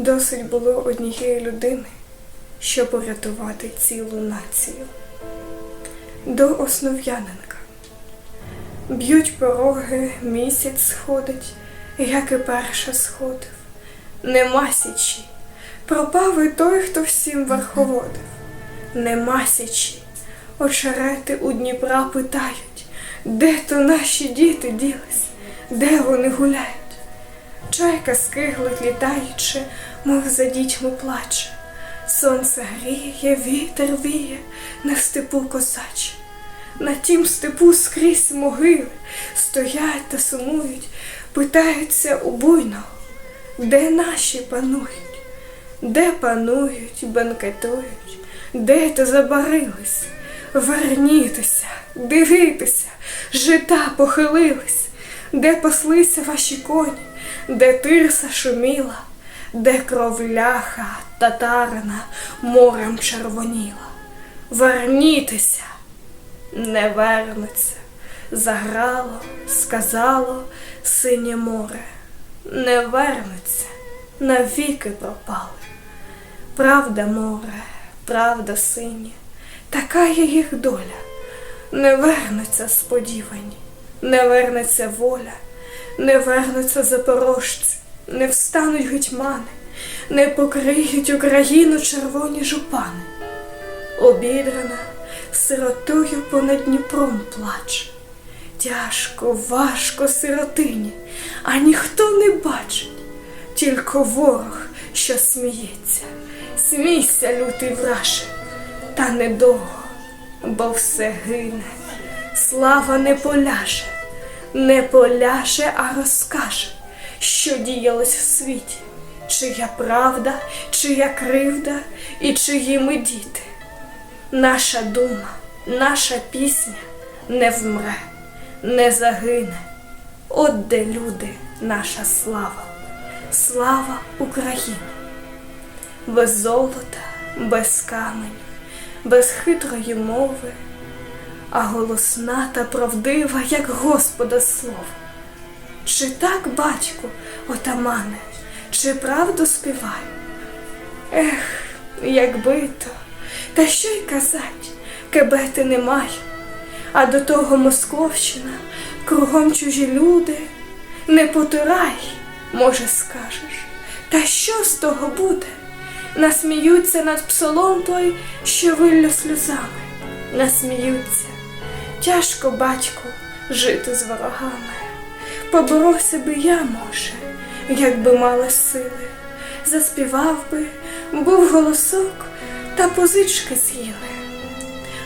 Досить було однієї людини, щоб порятувати цілу націю. До Основ'яненка. Б'ють пороги, місяць сходить, як і перше сходив. Нема січі, пропав і той, хто всім верховодив. Нема січі, очерети у Дніпра питають, де то наші діти ділись, де вони гуляють. Чайка скиглить, літаючи, мов за дітьми плаче. Сонце гріє, вітер віє на степу козаче. На тім степу скрізь могили стоять та сумують, питаються у буйного, де наші панують, де панують, бенкетують, де то забарились. Вернітеся, дивіться, жита похилились, де паслися ваші коні, де тирса шуміла, де кров ляха татарина морем червоніла. Вернітеся, не вернеться, заграло, сказало синє море, не вернеться, навіки пропали. Правда, море, правда, синє, така є їх доля, не вернеться сподівані, не вернеться воля, не вернуться запорожці, не встануть гетьмани, не покриють Україну червоні жупани. Обідрана сиротою понад Дніпром плаче. Тяжко, важко сиротині, а ніхто не бачить, тільки ворог, що сміється. Смійся, лютий враже, та недовго, бо все гине. Слава не поляже, не поляже, а розкаже, що діялось в світі, чия правда, чия кривда і чиї ми діти. Наша дума, наша пісня не вмре, не загине. От де люди, наша слава, слава України. Без золота, без камень, без хитрої мови, а голосна та правдива, як Господа слово. Чи так, батьку, отамане, чи правду співаю? Ех, якби то, та що й казать, кебети немає, а до того Московщина, кругом чужі люди, не потирай, може, скажеш, та що з того буде? Насміються над псалом той, що виллю сльозами, насміються. Тяжко, батьку, жити з ворогами. Поборовся би я, може, якби мала сили, заспівав би, був голосок, та позички з'їли.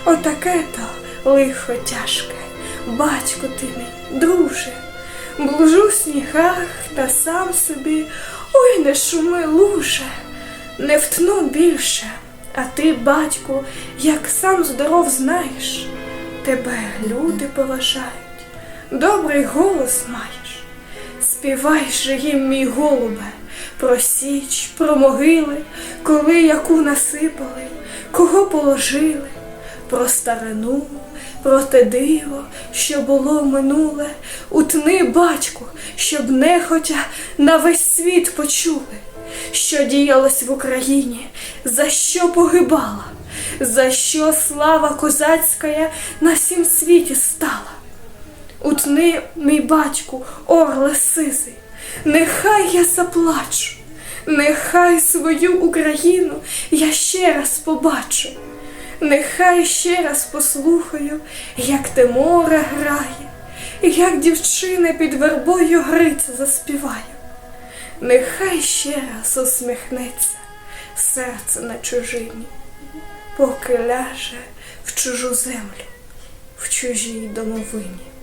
Отаке то лихо тяжке, батько ти мій, друже, блужу в снігах та сам собі, ой, не шуми, луже, не втну більше, а ти, батьку, як сам здоров знаєш, тебе люди поважають, добрий голос маєш. Співай же їм, мій голубе, про січ, про могили, коли яку насипали, кого положили, про старину, про те диво, що було минуле, утни, батьку, щоб нехотя на весь світ почули, що діялось в Україні, за що погибала, за що слава козацька на всім світі стала. Утни, мій батьку, орле сизий, нехай я заплачу, нехай свою Україну я ще раз побачу, нехай ще раз послухаю, як те море грає, як дівчина під вербою Гриця заспіває. Нехай ще раз усміхнеться серце на чужині, поки ляже в чужу землю, в чужій домовині.